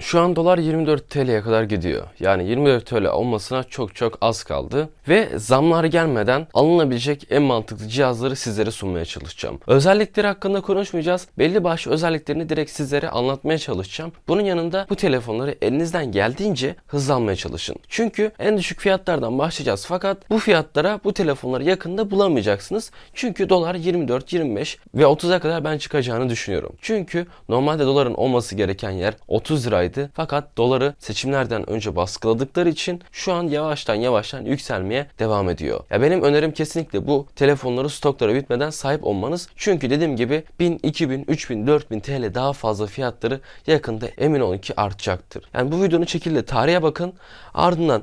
Şu an dolar 24 TL'ye kadar gidiyor. Yani 24 TL olmasına çok çok az kaldı. Ve zamlar gelmeden alınabilecek en mantıklı cihazları sizlere sunmaya çalışacağım. Özellikleri hakkında konuşmayacağız. Belli başlı özelliklerini direkt sizlere anlatmaya çalışacağım. Bunun yanında bu telefonları elinizden geldiğince hızlanmaya çalışın. Çünkü en düşük fiyatlardan başlayacağız. Fakat bu fiyatlara bu telefonları yakında bulamayacaksınız. Çünkü dolar 24, 25 ve 30'a kadar ben çıkacağını düşünüyorum. Çünkü normalde doların olması gereken yer 30 liraydı. Fakat doları seçimlerden önce baskıladıkları için şu an yavaştan yavaştan yükselmeye devam ediyor. Ya benim önerim kesinlikle bu telefonları stoklara bitmeden sahip olmanız. Çünkü dediğim gibi 1000, 2000, 3000, 4000 TL daha fazla fiyatları yakında emin olun ki artacaktır. Yani bu videonun çekildiği tarihe bakın. Ardından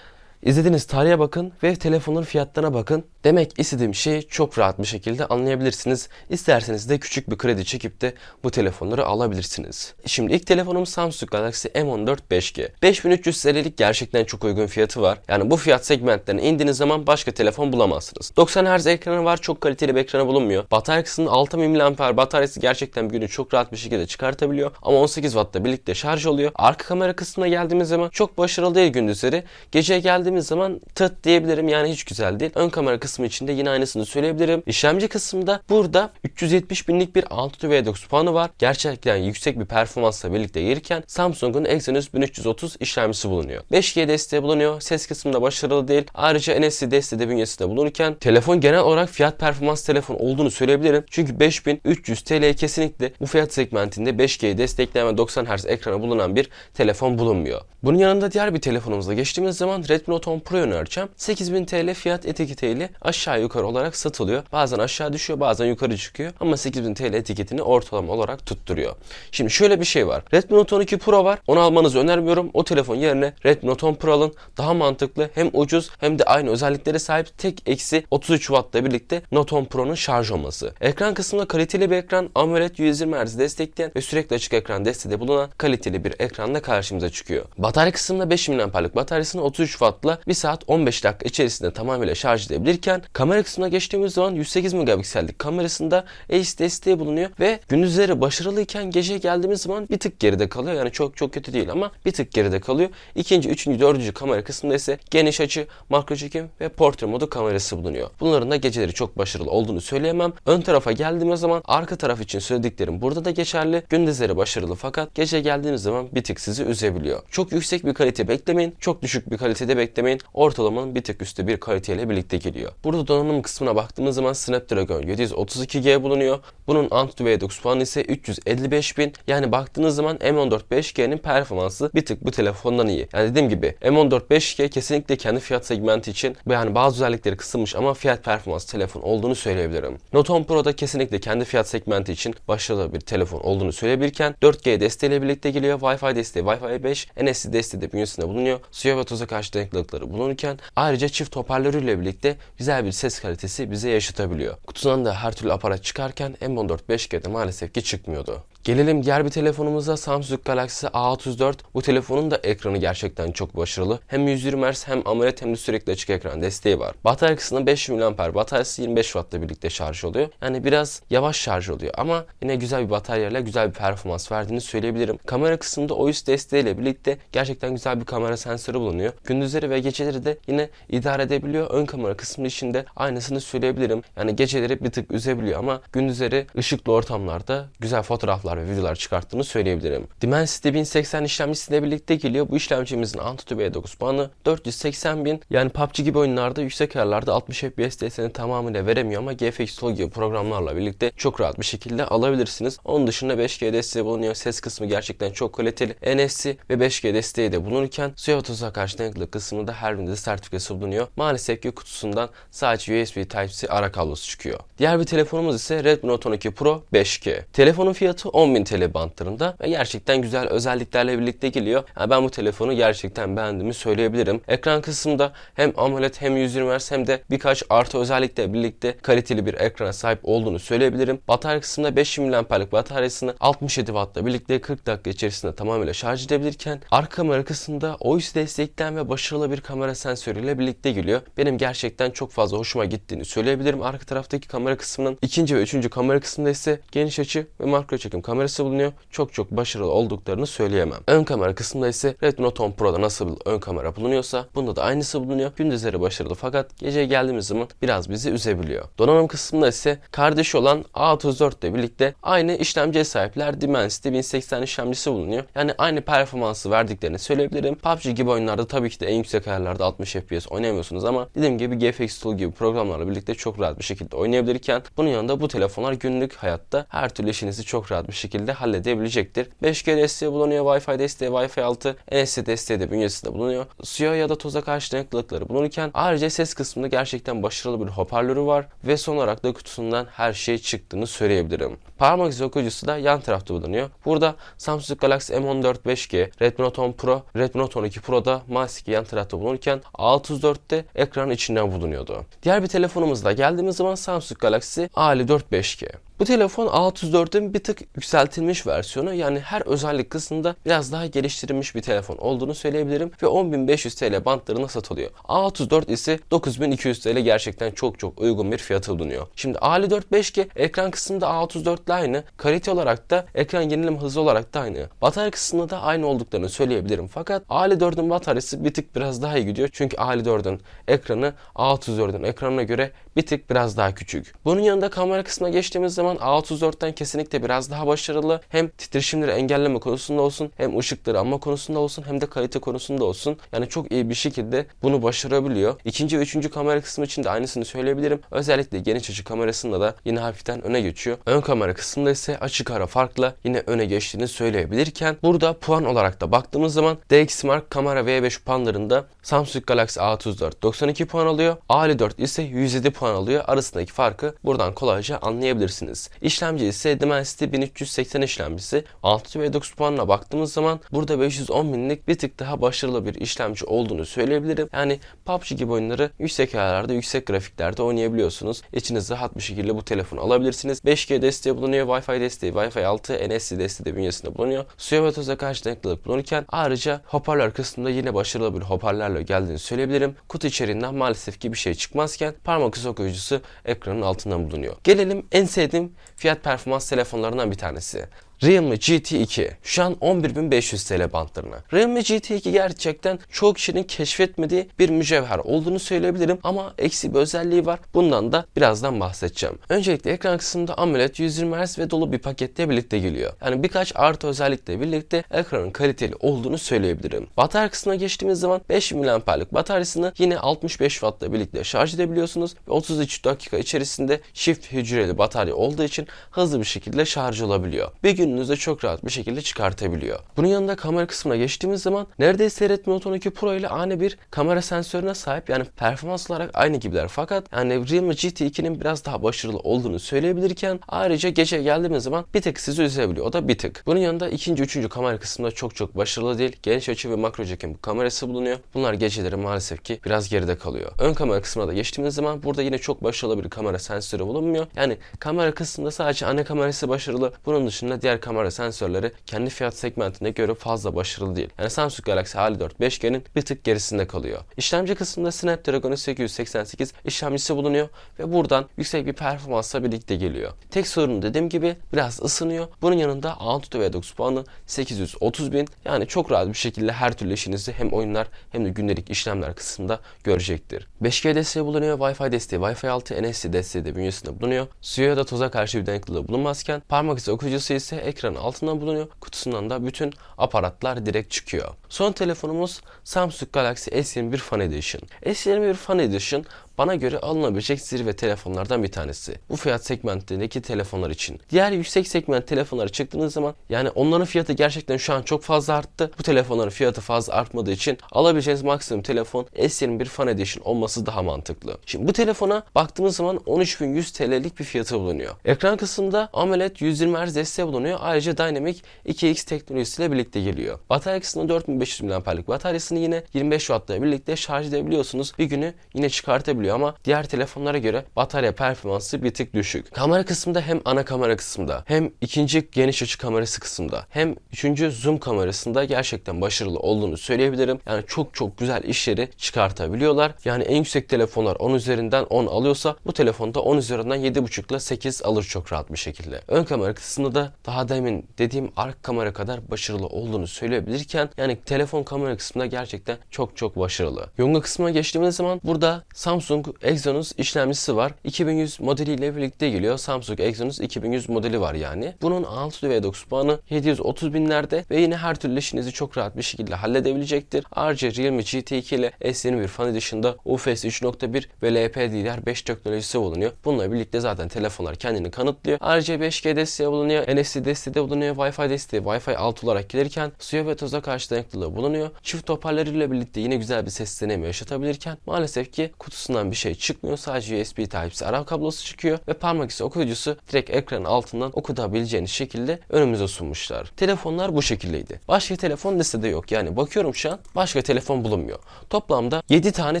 İzlediğiniz tarihe bakın ve telefonun fiyatlarına bakın. Demek istediğim şeyi çok rahat bir şekilde anlayabilirsiniz. İsterseniz de küçük bir kredi çekip de bu telefonları alabilirsiniz. Şimdi ilk telefonum Samsung Galaxy M14 5G. 5300 TL'lik gerçekten çok uygun fiyatı var. Yani bu fiyat segmentlerine indiğiniz zaman başka telefon bulamazsınız. 90 Hz ekranı var, çok kaliteli bir ekranı bulunmuyor. Batarya kısmının 6000 mAh bataryası gerçekten günü çok rahat bir şekilde çıkartabiliyor. Ama 18 Watt'la birlikte şarj oluyor. Arka kamera kısmına geldiğimiz zaman çok başarılı değil gündüzleri. Geceye geldiğimiz zaman tıt diyebilirim yani hiç güzel değil. Ön kamera kısmı içinde yine aynısını söyleyebilirim. İşlemci kısmında burada 370 binlik bir Antutu V9 puanı var. Gerçekten yüksek bir performansla birlikte gelirken Samsung'un Exynos 1330 işlemcisi bulunuyor. 5G desteği bulunuyor. Ses kısmında başarılı değil. Ayrıca NFC desteği de bünyesinde bulunurken telefon genel olarak fiyat performans telefon olduğunu söyleyebilirim. Çünkü 5300 TL'ye kesinlikle bu fiyat segmentinde 5G destekleyen ve 90 Hz ekranı bulunan bir telefon bulunmuyor. Bunun yanında diğer bir telefonumuza geçtiğimiz zaman Redmi Note 10 Pro önereceğim. 8000 TL fiyat etiketiyle aşağı yukarı olarak satılıyor. Bazen aşağı düşüyor bazen yukarı çıkıyor ama 8000 TL etiketini ortalama olarak tutturuyor. Şimdi şöyle bir şey var. Redmi Note 12 Pro var. Onu almanızı önermiyorum. O telefon yerine Redmi Note 10 Pro alın. Daha mantıklı hem ucuz hem de aynı özelliklere sahip tek eksi 33 Watt'la birlikte Note 10 Pro'nun şarj olması. Ekran kısmında kaliteli bir ekran AMOLED 120 Hz destekleyen ve sürekli açık ekran desteği de bulunan kaliteli bir ekranla karşımıza çıkıyor. Batarya kısmında 5000 mAh'lik bataryasını 33 Watt'la 1 saat 15 dakika içerisinde tamamıyla şarj edebilirken kamera kısmına geçtiğimiz zaman 108 megapiksellik kamerasında Ace desteği bulunuyor ve gündüzleri başarılıyken gece geldiğimiz zaman bir tık geride kalıyor. Yani çok çok kötü değil ama bir tık geride kalıyor. İkinci, üçüncü, dördüncü kamera kısmında ise geniş açı, makro çekim ve portre modu kamerası bulunuyor. Bunların da geceleri çok başarılı olduğunu söyleyemem. Ön tarafa geldiğimiz zaman arka taraf için söylediklerim burada da geçerli. Gündüzleri başarılı fakat gece geldiğimiz zaman bir tık sizi üzebiliyor. Çok yüksek bir kalite beklemeyin. Çok düşük bir kalitede beklemeyin. Ortalamanın bir tık üstü bir kaliteyle birlikte geliyor. Burada donanım kısmına baktığımız zaman Snapdragon 732G bulunuyor. Bunun Antutu V9 puanı ise 355.000. Yani baktığınız zaman M14 5G'nin performansı bir tık bu telefondan iyi. Yani dediğim gibi M14 5G kesinlikle kendi fiyat segmenti için yani bazı özellikleri kısılmış ama fiyat performans telefon olduğunu söyleyebilirim. Note 10 Pro'da kesinlikle kendi fiyat segmenti için başarılı bir telefon olduğunu söyleyebilirken 4G desteğiyle birlikte geliyor. Wi-Fi desteği Wi-Fi 5, NFC desteği de bünyesinde bulunuyor. Suya ve toza karşı dayanıklılıkları bulunurken ayrıca çift hoparlörüyle birlikte güzel bir ses kalitesi bize yaşatabiliyor. Kutudan da her türlü aparat çıkarken M14 5G'de maalesef ki çıkmıyordu. Gelelim diğer bir telefonumuza Samsung Galaxy A34. Bu telefonun da ekranı gerçekten çok başarılı. Hem 120 Hz hem AMOLED hem de sürekli açık ekran desteği var. Batarya kısmında 5000 mAh bataryası 25 Watt'la birlikte şarj oluyor. Yani biraz yavaş şarj oluyor ama yine güzel bir bataryayla güzel bir performans verdiğini söyleyebilirim. Kamera kısmında OIS desteğiyle birlikte gerçekten güzel bir kamera sensörü bulunuyor. Gündüzleri ve geceleri de yine idare edebiliyor. Ön kamera kısmı içinde aynısını söyleyebilirim. Yani geceleri bir tık üzebiliyor ama gündüzleri ışıklı ortamlarda güzel fotoğraflar ve videolar çıkarttığını söyleyebilirim. Dimensity 1080 işlemcisiyle birlikte geliyor. Bu işlemcimizin Antutu V9 puanı 480 bin. Yani PUBG gibi oyunlarda yüksek ayarlarda 60 FPS desteğini tamamıyla veremiyor ama GFX Tool gibi programlarla birlikte çok rahat bir şekilde alabilirsiniz. Onun dışında 5G desteği bulunuyor. Ses kısmı gerçekten çok kaliteli. NFC ve 5G desteği de bulunurken suya ve toza karşı dayanıklılık kısmında her birinde sertifikası bulunuyor. Maalesef ki kutusundan sadece USB Type-C ara kablosu çıkıyor. Diğer bir telefonumuz ise Redmi Note 12 Pro 5G. Telefonun fiyatı 10.000 TL bantlarında ve gerçekten güzel özelliklerle birlikte geliyor. Yani ben bu telefonu gerçekten beğendiğimi söyleyebilirim. Ekran kısmında hem AMOLED hem 120 Hz hem de birkaç artı özellikle birlikte kaliteli bir ekrana sahip olduğunu söyleyebilirim. Batarya kısmında 5000 mAh'lik bataryasını 67 Watt'la birlikte 40 dakika içerisinde tamamıyla şarj edebilirken arka kamera kısmında OIS destekten ve başarılı bir kamera sensörüyle birlikte geliyor. Benim gerçekten çok fazla hoşuma gittiğini söyleyebilirim. Arka taraftaki kamera kısmının ikinci ve üçüncü kamera kısmında ise geniş açı ve makro çekim kamera kamerası bulunuyor. Çok çok başarılı olduklarını söyleyemem. Ön kamera kısmında ise Redmi Note 10 Pro'da nasıl bir ön kamera bulunuyorsa bunda da aynısı bulunuyor. Gündüzleri başarılı fakat gece geldiğimiz zaman biraz bizi üzebiliyor. Donanım kısmında ise kardeşi olan A34 ile birlikte aynı işlemciye sahipler Dimensity 1080 işlemcisi bulunuyor. Yani aynı performansı verdiklerini söyleyebilirim. PUBG gibi oyunlarda tabii ki de en yüksek ayarlarda 60 FPS oynayamıyorsunuz ama dediğim gibi GFX Tool gibi programlarla birlikte çok rahat bir şekilde oynayabilirken bunun yanında bu telefonlar günlük hayatta her türlü işinizi çok rahat bir şekilde halledebilecektir. 5G desteği bulunuyor, Wi-Fi desteği, Wi-Fi 6, NFC desteği de bünyesinde bulunuyor. Suya ya da toza karşı dayanıklılıkları bulunurken ayrıca ses kısmında gerçekten başarılı bir hoparlörü var ve son olarak da kutusundan her şey çıktığını söyleyebilirim. Parmak izi okuyucusu da yan tarafta bulunuyor. Burada Samsung Galaxy M14 5G, Redmi Note 10 Pro, Redmi Note 12 Pro'da maalesef ki yan tarafta bulunurken A34'te ekranın içinden bulunuyordu. Diğer bir telefonumuzda geldiğimiz zaman Samsung Galaxy A54 5G. Bu telefon A34'ün bir tık yükseltilmiş versiyonu yani her özellik kısmında biraz daha geliştirilmiş bir telefon olduğunu söyleyebilirim ve 10.500 TL bantlarına satılıyor. A34 ise 9200 TL gerçekten çok çok uygun bir fiyatı bulunuyor. Şimdi A54 5G ekran kısmında A34 ile aynı, kalite olarak da ekran yenileme hızı olarak da aynı. Batarya kısmında da aynı olduklarını söyleyebilirim. Fakat A54'ün bataryası bir tık biraz daha iyi gidiyor. Çünkü A54'ün ekranı A34'ün ekranına göre bir tık biraz daha küçük. Bunun yanında kamera kısmına geçtiğimiz zaman A34'ten kesinlikle biraz daha başarılı. Hem titreşimleri engelleme konusunda olsun, hem ışıkları alma konusunda olsun, hem de kalite konusunda olsun. Yani çok iyi bir şekilde bunu başarabiliyor. İkinci ve üçüncü kamera kısmı için de aynısını söyleyebilirim. Özellikle geniş açı kamerasında da yine hafiften öne geçiyor. Ön kamera kısmında ise açık ara farkla yine öne geçtiğini söyleyebilirken burada puan olarak da baktığımız zaman DxMark kamera V5 puanlarında Samsung Galaxy A34 92 puan alıyor. A54 ise 107 puan alıyor. Arasındaki farkı buradan kolayca anlayabilirsiniz. İşlemci ise Dimensity 1380 işlemcisi. 6 ve 9 puanına baktığımız zaman burada 510 binlik bir tık daha başarılı bir işlemci olduğunu söyleyebilirim. Yani PUBG gibi oyunları yüksek ayarlarda, yüksek grafiklerde oynayabiliyorsunuz. İçinizde rahat bir şekilde bu telefonu alabilirsiniz. 5G desteği bulunuyor, Wi-Fi desteği, Wi-Fi 6, NFC desteği de bünyesinde bulunuyor. Suya ve toza karşı dayanıklılık bulunurken ayrıca hoparlör kısmında yine başarılı bir hoparlörle geldiğini söyleyebilirim. Kutu içeriğinden maalesef ki bir şey çıkmazken parmak izi okuyucusu ekranın altından bulunuyor. Gelelim en sevdiğim fiyat performans telefonlarından bir tanesi. Realme GT2 şu an 11.500 TL bantlarına. Realme GT2 gerçekten çok kişinin keşfetmediği bir mücevher olduğunu söyleyebilirim ama eksi bir özelliği var. Bundan da birazdan bahsedeceğim. Öncelikle ekran kısmında AMOLED 120 Hz ve dolu bir pakette birlikte geliyor. Yani birkaç artı özellikle birlikte ekranın kaliteli olduğunu söyleyebilirim. Batarya kısmına geçtiğimiz zaman 5000 mAh'lik bataryasını yine 65 Watt'la birlikte şarj edebiliyorsunuz ve 33 dakika içerisinde çift hücreli batarya olduğu için hızlı bir şekilde şarj olabiliyor. Bir gününüzde çok rahat bir şekilde çıkartabiliyor. Bunun yanında kamera kısmına geçtiğimiz zaman neredeyse Redmi Note 12 Pro ile aynı bir kamera sensörüne sahip yani performans olarak aynı gibiler fakat yani Realme GT2'nin biraz daha başarılı olduğunu söyleyebilirken ayrıca gece geldiğimiz zaman bir tık sizi üzebiliyor. O da bir tık. Bunun yanında ikinci, üçüncü kamera kısmında çok çok başarılı değil. Geniş açı ve makro çekim kamerası bulunuyor. Bunlar geceleri maalesef ki biraz geride kalıyor. Ön kamera kısmına da geçtiğimiz zaman burada yine çok başarılı bir kamera sensörü bulunmuyor. Yani kamera kısmında sadece ana kamerası başarılı. Bunun dışında diğer kamera sensörleri kendi fiyat segmentine göre fazla başarılı değil. Yani Samsung Galaxy A54 5G'nin bir tık gerisinde kalıyor. İşlemci kısmında Snapdragon 888 işlemcisi bulunuyor ve buradan yüksek bir performansla birlikte geliyor. Tek sorunu dediğim gibi biraz ısınıyor. Bunun yanında Antutu V9 puanı 830 bin yani çok rahat bir şekilde her türlü işinizi hem oyunlar hem de gündelik işlemler kısmında görecektir. 5G desteği bulunuyor, Wi-Fi desteği, Wi-Fi 6, NFC desteği de bünyesinde bulunuyor. Suya ya da toza karşı bir dayanıklılığı bulunmazken parmak izi okuyucusu ise ekranın altından bulunuyor. Kutusundan da bütün aparatlar direkt çıkıyor. Son telefonumuz Samsung Galaxy S21 Fan Edition. S21 Fan Edition bana göre alınabilecek zirve telefonlardan bir tanesi. Bu fiyat segmentindeki telefonlar için. Diğer yüksek segment telefonlara çıktığınız zaman yani onların fiyatı gerçekten şu an çok fazla arttı. Bu telefonların fiyatı fazla artmadığı için alabileceğiniz maksimum telefon S21 Fan Edition olması daha mantıklı. Şimdi bu telefona baktığımız zaman 13.100 TL'lik bir fiyatı bulunuyor. Ekran kısmında AMOLED 120 Hz desteği bulunuyor. Ayrıca Dynamic 2X teknolojisiyle birlikte geliyor. Batarya kısmında 4500 mAh'lik bataryasını yine 25 Watt'la birlikte şarj edebiliyorsunuz. Bir günü yine çıkartabiliyorsunuz çekebiliyor ama diğer telefonlara göre batarya performansı bir tık düşük. Kamera kısmında hem ana kamera kısmında hem ikinci geniş açı kamerası kısmında hem üçüncü zoom kamerasında gerçekten başarılı olduğunu söyleyebilirim. Yani çok çok güzel işleri çıkartabiliyorlar. Yani en yüksek telefonlar 10 üzerinden 10 alıyorsa bu telefonda 10 üzerinden 7.5 ile 8 alır çok rahat bir şekilde. Ön kamera kısmında da daha demin dediğim arka kamera kadar başarılı olduğunu söyleyebilirken yani telefon kamera kısmında gerçekten çok çok başarılı. Yonga kısmına geçtiğimiz zaman burada Samsung Exynos işlemcisi var. 2100 modeliyle birlikte geliyor. Samsung Exynos 2100 modeli var yani. Bunun 6 V9 puanı 730 binlerde ve yine her türlü işinizi çok rahat bir şekilde halledebilecektir. Ayrıca Realme GT2 ile S21 Fan Edition'da UFS 3.1 ve LPDDR5 teknolojisi bulunuyor. Bununla birlikte zaten telefonlar kendini kanıtlıyor. Ayrıca 5G desteği bulunuyor, NFC desteği de bulunuyor, Wi-Fi desteği Wi-Fi 6 olarak gelirken suya ve toza karşı dayanıklılığı bulunuyor. Çift hoparlörüyle birlikte yine güzel bir ses deneyimi yaşatabilirken maalesef ki kutusundan bir şey çıkmıyor. Sadece USB Type-C ara kablosu çıkıyor ve parmak izi okuyucusu direkt ekranın altından okutabileceğiniz şekilde önümüze sunmuşlar. Telefonlar bu şekildeydi. Başka telefon listede yok. Yani bakıyorum şu an başka telefon bulunmuyor. Toplamda 7 tane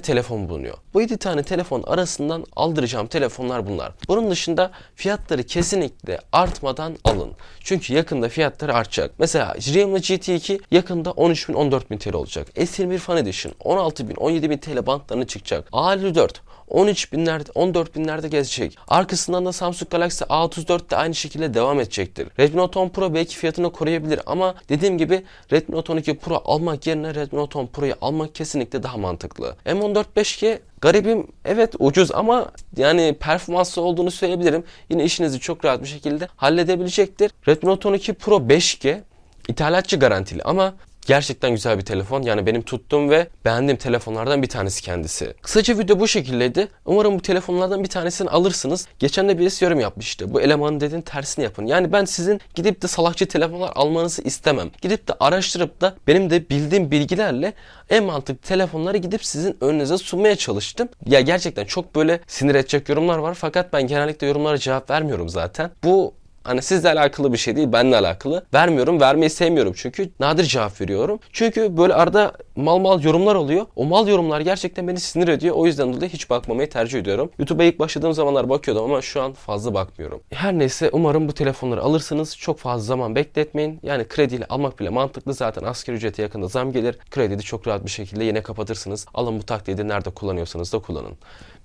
telefon bulunuyor. Bu 7 tane telefon arasından aldıracağım telefonlar bunlar. Bunun dışında fiyatları kesinlikle artmadan alın. Çünkü yakında fiyatları artacak. Mesela Realme GT2 yakında 13.000 14.000 TL olacak. S21 Fan Edition 16.000 17.000 TL bantlarına çıkacak. A54 13 binlerde 14 binlerde gezecek. Arkasından da Samsung Galaxy A34 de aynı şekilde devam edecektir. Redmi Note 10 Pro belki fiyatını koruyabilir ama dediğim gibi Redmi Note 12 Pro almak yerine Redmi Note 10 Pro'yu almak kesinlikle daha mantıklı. M14 5G garibim evet ucuz ama yani performanslı olduğunu söyleyebilirim. Yine işinizi çok rahat bir şekilde halledebilecektir. Redmi Note 12 Pro 5G ithalatçı garantili ama Gerçekten güzel bir telefon. Yani benim tuttuğum ve beğendiğim telefonlardan bir tanesi kendisi. Kısaca video bu şekildeydi. Umarım bu telefonlardan bir tanesini alırsınız. Geçen de birisi yorum yapmıştı. Bu elemanın dediğin tersini yapın. Yani ben sizin gidip de salakça telefonlar almanızı istemem. Gidip de araştırıp da benim de bildiğim bilgilerle en mantıklı telefonları gidip sizin önünüze sunmaya çalıştım. Ya gerçekten çok böyle sinir edecek yorumlar var. Fakat ben genellikle yorumlara cevap vermiyorum zaten. Bu Hani sizle alakalı bir şey değil, benimle alakalı. Vermiyorum, vermeyi sevmiyorum çünkü nadir cevap veriyorum. Çünkü böyle arada mal mal yorumlar oluyor. O mal yorumlar gerçekten beni sinir ediyor. O yüzden dolayı hiç bakmamayı tercih ediyorum. YouTube'a ilk başladığım zamanlar bakıyordum ama şu an fazla bakmıyorum. Her neyse umarım bu telefonları alırsınız. Çok fazla zaman bekletmeyin. Yani krediyle almak bile mantıklı. Zaten asgari ücrete yakında zam gelir. Krediyi çok rahat bir şekilde yine kapatırsınız. Alın bu taktiği de nerede kullanıyorsanız da kullanın.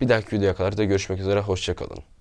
Bir dahaki videoya kadar da görüşmek üzere. Hoşçakalın.